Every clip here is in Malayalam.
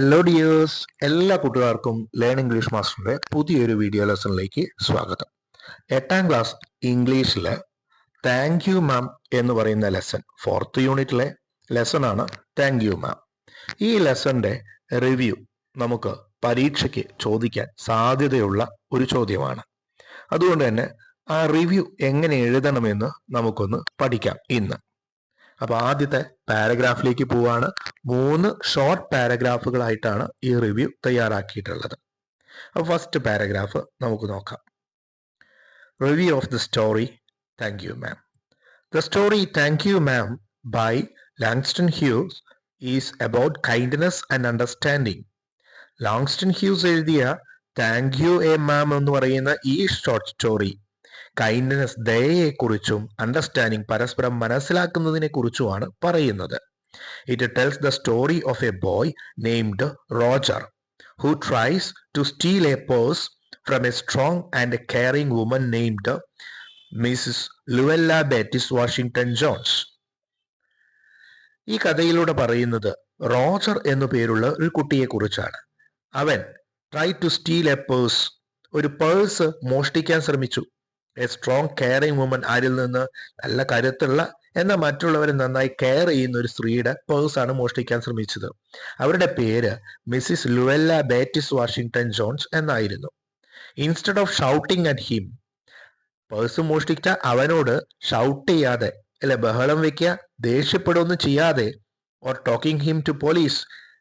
ഹലോ ഡിയേഴ്സ് എല്ലാ കൂട്ടുകാർക്കും ലേൺ ഇംഗ്ലീഷ് മാസ്റ്ററിന്റെ പുതിയൊരു വീഡിയോ ലെസണിലേക്ക് സ്വാഗതം. എട്ടാം ക്ലാസ് ഇംഗ്ലീഷിലെ താങ്ക് യു മാം എന്ന് പറയുന്ന ലെസൺ ഫോർത്ത് യൂണിറ്റിലെ ലെസൺ ആണ് താങ്ക് യു മാം ഈ ലെസന്റെ റിവ്യൂ നമുക്ക് പരീക്ഷയ്ക്ക് ചോദിക്കാൻ സാധ്യതയുള്ള ഒരു ചോദ്യമാണ്. അതുകൊണ്ട് തന്നെ ആ റിവ്യൂ എങ്ങനെ എഴുതണമെന്ന് നമുക്കൊന്ന് പഠിക്കാം ഇന്ന്. അപ്പൊ ആദ്യത്തെ പാരഗ്രാഫിലേക്ക് പോവാണ്. മൂന്ന് ഷോർട്ട് പാരഗ്രാഫുകളായിട്ടാണ് ഈ റിവ്യൂ തയ്യാറാക്കിയിട്ടുള്ളത്. അപ്പൊ ഫസ്റ്റ് പാരഗ്രാഫ് നമുക്ക് നോക്കാം. Review of the story thank you ma'am the story thank you ma'am by Langston Hughes is about kindness and understanding Langston Hughes എഴുതിയ താങ്ക് യു എ മാം എന്ന് പറയുന്ന ഈ ഷോർട്ട് സ്റ്റോറി കൈൻഡ്നെസ് ദയയെക്കുറിച്ചും അണ്ടർസ്റ്റാൻഡിങ് പരസ്പരം മനസ്സിലാക്കുന്നതിനെ കുറിച്ചുമാണ് പറയുന്നത്. It tells the story of a boy named Roger who tries to steal a purse from a strong and caring woman named Mrs Luella Bates Washington Jones ഈ കഥയിലൂടെ പറയുന്നത് റോജർ എന്നു പേരുള്ള ഒരു കുട്ടിയെ കുറിച്ചാണ്. അവൻ try to steal a purse ഒരു പേഴ്സ് മോഷ്ടിക്കാൻ ശ്രമിച്ചു. എ സ്ട്രോങ് കെയറിങ് വുമൻ ആരിൽ നിന്ന് നല്ല കരുത്തുള്ള എന്നാൽ മറ്റുള്ളവരെ നന്നായി കെയർ ചെയ്യുന്ന ഒരു സ്ത്രീയുടെ പേഴ്സ് ആണ് മോഷ്ടിക്കാൻ ശ്രമിച്ചത്. അവരുടെ പേര് Mrs Luella Bates Washington Jones എന്നായിരുന്നു. Instead of shouting at him purse മോഷ്ടിച്ച അവനോട് ഷൗട്ട് ചെയ്യാതെ അല്ലെ ബഹളം വെക്കുക ദേഷ്യപ്പെടുകയൊന്നും ചെയ്യാതെ or talking him to police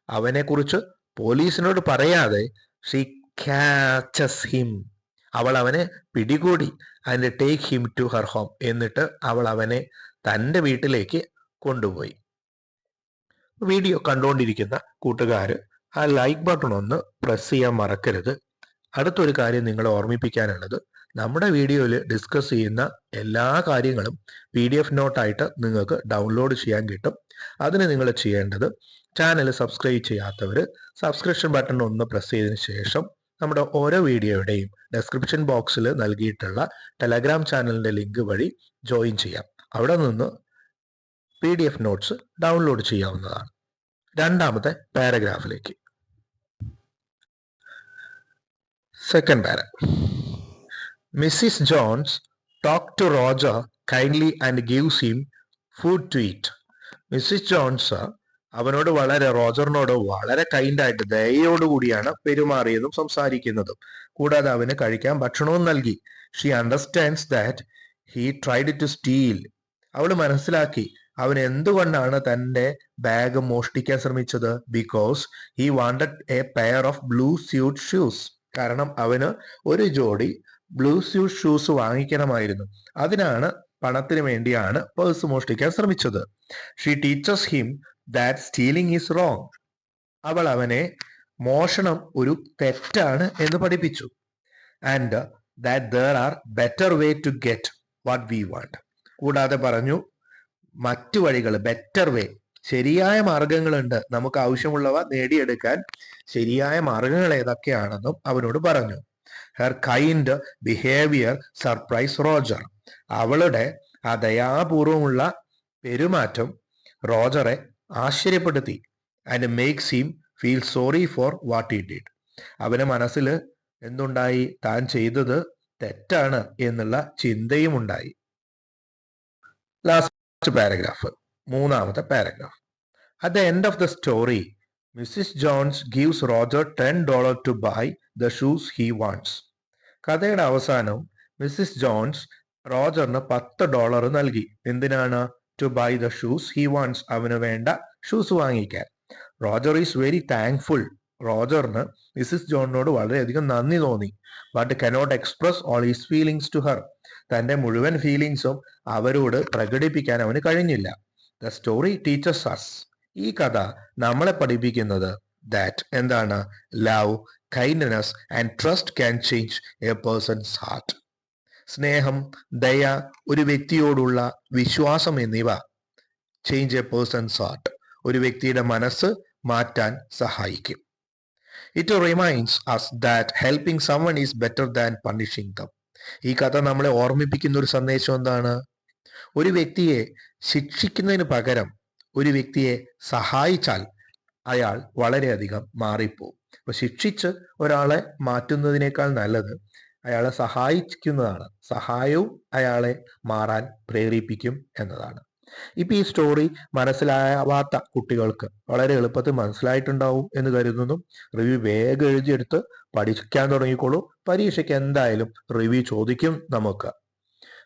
അവനെ കുറിച്ച് പോലീസിനോട് പറയാതെ ഷീ ക്യാച്ചസ് ഹിം അവൾ അവനെ പിടികൂടി. And take him to her home എന്നിട്ട് അവൾ അവനെ തന്റെ വീട്ടിലേക്ക് കൊണ്ടുപോയി. വീഡിയോ കണ്ടുകൊണ്ടിരിക്കുന്ന കൂട്ടുകാർ ആ ലൈക്ക് ബട്ടൺ ഒന്ന് പ്രസ് ചെയ്യാൻ മറക്കരുത്. അടുത്തൊരു കാര്യം നിങ്ങളെ ഓർമ്മിപ്പിക്കാനുള്ളത്. നമ്മുടെ വീഡിയോയിൽ ഡിസ്കസ് ചെയ്യുന്ന എല്ലാ കാര്യങ്ങളും പി ഡി എഫ് നോട്ടായിട്ട് നിങ്ങൾക്ക് ഡൗൺലോഡ് ചെയ്യാൻ കിട്ടും. അതിന് നിങ്ങൾ ചെയ്യേണ്ടത് ചാനൽ സബ്സ്ക്രൈബ് ചെയ്യാത്തവർ സബ്സ്ക്രിപ്ഷൻ ബട്ടൺ ഒന്ന് പ്രസ് ചെയ്തതിന് ശേഷം നമ്മുടെ ഓരോ വീഡിയോയുടെയും ഡെസ്ക്രിപ്ഷൻ ബോക്സിൽ നൽകിയിട്ടുള്ള ടെലഗ്രാം ചാനലിന്റെ ലിങ്ക് വഴി ജോയിൻ ചെയ്യാം. അവിടെ നിന്ന് P D F notes download ചെയ്യാവുന്നതാണ്. രണ്ടാമത്തെ പാരഗ്രാഫിലേക്ക് second para Mrs Jones talk to Roger kindly and gives him food to eat Mrs Jones അവനോട് വളരെ റോജറിനോട് വളരെ കൈൻഡായിട്ട് ദയോടുകൂടിയാണ് പെരുമാറിയതും സംസാരിക്കുന്നതും. കൂടാതെ അവന് കഴിക്കാൻ ഭക്ഷണവും നൽകി. She understands that he tried to steal അവൾ മനസ്സിലാക്കി അവൻ എന്തുകൊണ്ടാണ് തന്റെ ബാഗ് മോഷ്ടിക്കാൻ ശ്രമിച്ചത്? Because he wanted a pair of blue suit shoes കാരണം അവന് ഒരു ജോഡി ബ്ലൂ സ്യൂട്ട് ഷൂസ് വാങ്ങിക്കണമായിരുന്നു. അതിനാണ് പണത്തിന് വേണ്ടിയാണ് പേഴ്സ് മോഷ്ടിക്കാൻ ശ്രമിച്ചത്. She teaches him that stealing is wrong അവൾ അവനെ മോഷണം ഒരു തെറ്റാണ് എന്ന് പഠിപ്പിച്ചു. And that there are better way to get what we want കൂടാതെ പറഞ്ഞു മറ്റു വഴികൾ ബെറ്റർ വേ ശരിയായ മാർഗങ്ങളുണ്ട്. നമുക്ക് ആവശ്യമുള്ളവ നേടിയെടുക്കാൻ ശരിയായ മാർഗങ്ങൾ ഏതൊക്കെയാണെന്നും അവനോട് പറഞ്ഞു. Her kind behaviour surprise Roger. അവളുടെ ആ ദയാപൂർവമുള്ള പെരുമാറ്റം റോജറെ ആശ്ചര്യപ്പെടുത്തി. And makes him feel sorry for what he did അവന് മനസ്സിൽ എന്തുണ്ടായി? താൻ ചെയ്തത് തെറ്റാണ് എന്നുള്ള ചിന്തയും ഉണ്ടായി. ലാസ്റ്റ് പാരഗ്രാഫ് മൂന്നാമത്തെ paragraph at the end of the story Mrs Jones gives Roger ten dollar to buy the shoes he wants കഥയുടെ അവസാനം മിസ്സിസ് ജോൺസ് റോജറിന് പത്ത് ഡോളർ നൽകി. എന്തിനാണ്? To buy the shoes he wants അവന് വേണ്ട ഷൂസ് വാങ്ങിക്കാൻ. Roger is very thankful. റോജറിന് Mrs ജോണിനോട് വളരെയധികം നന്ദി തോന്നി. But cannot express all his feelings to her. തന്റെ മുഴുവൻ ഫീലിങ്സും അവരോട് പ്രകടിപ്പിക്കാൻ അവന് കഴിഞ്ഞില്ല. The story teaches us. ഈ കഥ നമ്മളെ പഠിപ്പിക്കുന്നത് ദാറ്റ് എന്താണ്? Love kindness and trust can change a person's heart. സ്നേഹം ദയ ഒരു വ്യക്തിയോടുള്ള വിശ്വാസം എന്നിവ. ചേഞ്ച് എ പേഴ്സൺസ് ഹാർട്ട് ഒരു വ്യക്തിയുടെ മനസ്സ് മാറ്റാൻ സഹായിക്കും. It reminds us that helping someone is better than punishing them ഈ കഥ നമ്മളെ ഓർമ്മിപ്പിക്കുന്ന ഒരു സന്ദേശം എന്താണ്? ഒരു വ്യക്തിയെ ശിക്ഷിക്കുന്നതിന് പകരം ഒരു വ്യക്തിയെ സഹായിച്ചാൽ അയാൾ വളരെയധികം മാറിപ്പോവും. അപ്പൊ ശിക്ഷിച്ച് ഒരാളെ മാറ്റുന്നതിനേക്കാൾ നല്ലത് അയാളെ സഹായിക്കുന്നതാണ്. സഹായവും അയാളെ മാറാൻ പ്രേരിപ്പിക്കും എന്നതാണ്. ഇപ്പൊ ഈ സ്റ്റോറി മനസ്സിലാവാത്ത കുട്ടികൾക്ക് വളരെ എളുപ്പത്തിൽ മനസ്സിലായിട്ടുണ്ടാവും എന്ന് കരുതുന്നു റിവ്യൂ വേഗം എഴുതിയെടുത്ത് പഠിക്കാൻ തുടങ്ങിക്കോളൂ. പരീക്ഷയ്ക്ക് എന്തായാലും റിവ്യൂ ചോദിക്കും നമുക്ക്.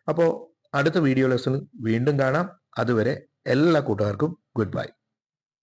അപ്പോൾ അടുത്ത വീഡിയോ ലെസ്സിൽ വീണ്ടും കാണാം. അതുവരെ എല്ലാ കൂട്ടുകാർക്കും ഗുഡ് ബൈ